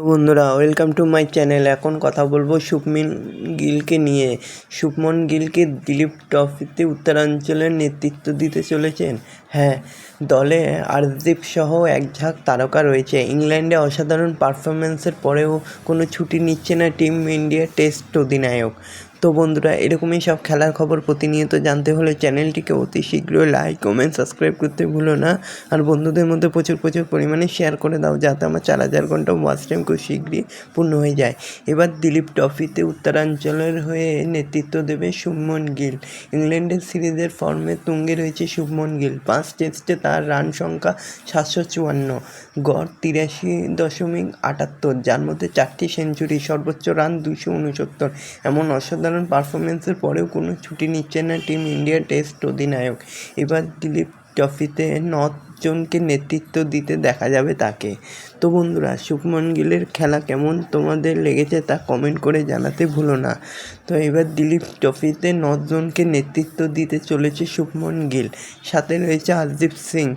তো বন্ধুরা welcome to my channel এখন কথা বলব শুভমিন গিলকে নিয়ে। শুভমন গিলকে দিলীপ ট্রফিতে উত্তরাঞ্চলের নেতৃত্ব দিতে চলেছেন। হ্যাঁ দলে আরদীপ সহ এক ঝাঁক তারকা রয়েছে। ইংল্যান্ডে অসাধারণ পারফরমেন্সের পরেও কোনো ছুটি নিচ্ছে না টিম ইন্ডিয়া টেস্ট অধিনায়ক। তো বন্ধুরা, এরকমই সব খেলার খবর প্রতিনিয়ত জানতে হলে চ্যানেলটিকে অতি শীঘ্রই লাইক কমেন্ট সাবস্ক্রাইব করতে ভুলো না। আর বন্ধুদের মধ্যে প্রচুর প্রচুর পরিমাণে শেয়ার করে দাও, যাতে আমার চার হাজার ঘণ্টা ওয়াচ টাইম খুব শীঘ্রই পূর্ণ হয়ে যায়। এবার দিলীপ ট্রফিতে উত্তরাঞ্চলের হয়ে নেতৃত্ব দেবে শুভমন গিল। ইংল্যান্ডের সিরিজের ফর্মে তুঙ্গে রয়েছে শুভমন গিল। পাঁচ টেস্টে তার রান সংখ্যা সাতশো চুয়ান্ন, গড় তিরাশি দশমিক আটাত্তর, যার মধ্যে চারটি সেঞ্চুরি সর্বোচ্চ রান দুশো উনসত্তর। এমন অসাধারণ পারফরমেন্সের পরেও কোনো ছুটি নিচ্ছে না টিম ইন্ডিয়া টেস্ট অধিনায়ক। এবার দিলীপ ট্রফিতে জনকে নেতৃত্ব দিতে দেখা যাবে তাকে। তো বন্ধুরা শুভমন গিলের খেলা কেমন তোমাদের লেগেছে তা কমেন্ট করে জানাতে ভুলো না। তো এবার দিলীপ ট্রফিতে জনকে নেতৃত্ব দিতে চলেছে শুভমন গিল। সাথে রয়েছে হরদীপ সিং।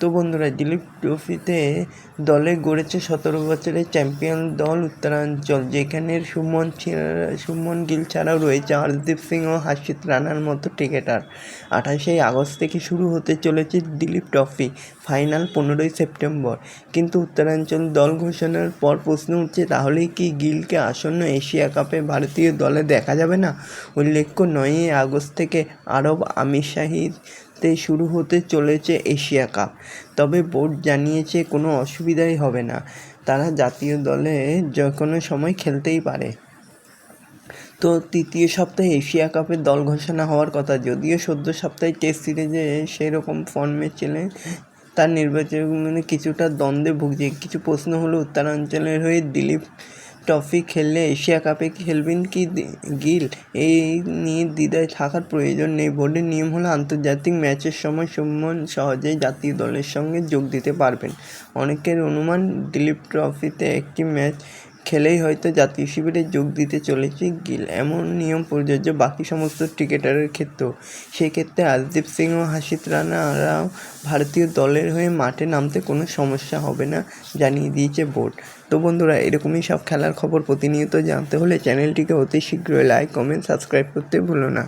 তো বন্ধুরা, দিলীপ ট্রফিতে দলে গড়েছে সতেরো বছরের চ্যাম্পিয়ন দল উত্তরাঞ্চল, যেখানে সুমন সুমন গিল ছাড়াও রয়েছে হরদীপ সিং ও হাসিত রানার মতো ক্রিকেটার। আঠাশে আগস্ট থেকে শুরু হতে চলেছে দিলীপ ট্রফি, ফাইনাল পনেরোই সেপ্টেম্বর। কিন্তু উত্তরাঞ্চল দল ঘোষণার পর প্রশ্ন উঠছে, তাহলেই কি গিলকে আসন্ন এশিয়া কাপে ভারতীয় দলে দেখা যাবে না? উল্লেখ্য, নয়ই আগস্ট থেকে আরব আমির শাহিদ শুরু হতে চলেছে এশিয়া কাপ। তবে বোর্ড জানিয়েছে, কোনো অসুবিধাই হবে না। তারা জাতীয় দলে যে কোনো সময় খেলতেই পারে। তো তৃতীয় সপ্তাহে এশিয়া কাপের দল ঘোষণা হওয়ার কথা। যদিও সদ্য সপ্তাহে টেস্ট সিরিজে সেই রকম ফর্মে ছিলেন, তার নির্বাচনে কিছুটা দ্বন্দ্বে ভুগছে। কিছু প্রশ্ন হলো, উত্তরাঞ্চলের হয়ে দিলীপ ট্রফি খেললে এশিয়া কাপে খেলবেন কি গিল? এই নিয়ে দ্বিধায় থাকার প্রয়োজন নেই। বোর্ডের নিয়ম হলো আন্তর্জাতিক ম্যাচের সময় সুমন সহজেই জাতীয় দলের সঙ্গে যোগ দিতে পারবেন। অনেকের অনুমান, দিলীপ ট্রফিতে একটি ম্যাচ খেলেই হয়তো জাতীয় শিবিরে যোগ দিতে চলেছে গিল। এমন নিয়ম প্রযোজ্য বাকি সমস্ত ক্রিকেটারের ক্ষেত্রেও। সেক্ষেত্রে হরদীপ সিং ও হাসিত রানারাও ভারতীয় দলের হয়ে মাঠে নামতে কোনো সমস্যা হবে না জানিয়ে দিয়েছে বোর্ড। তো বন্ধুরা, এরকমই সব খেলার খবর প্রতিনিয়ত জানতে হলে চ্যানেলটিকে অতি শীঘ্রই লাইক, কমেন্ট, সাবস্ক্রাইব করতে ভুলো না।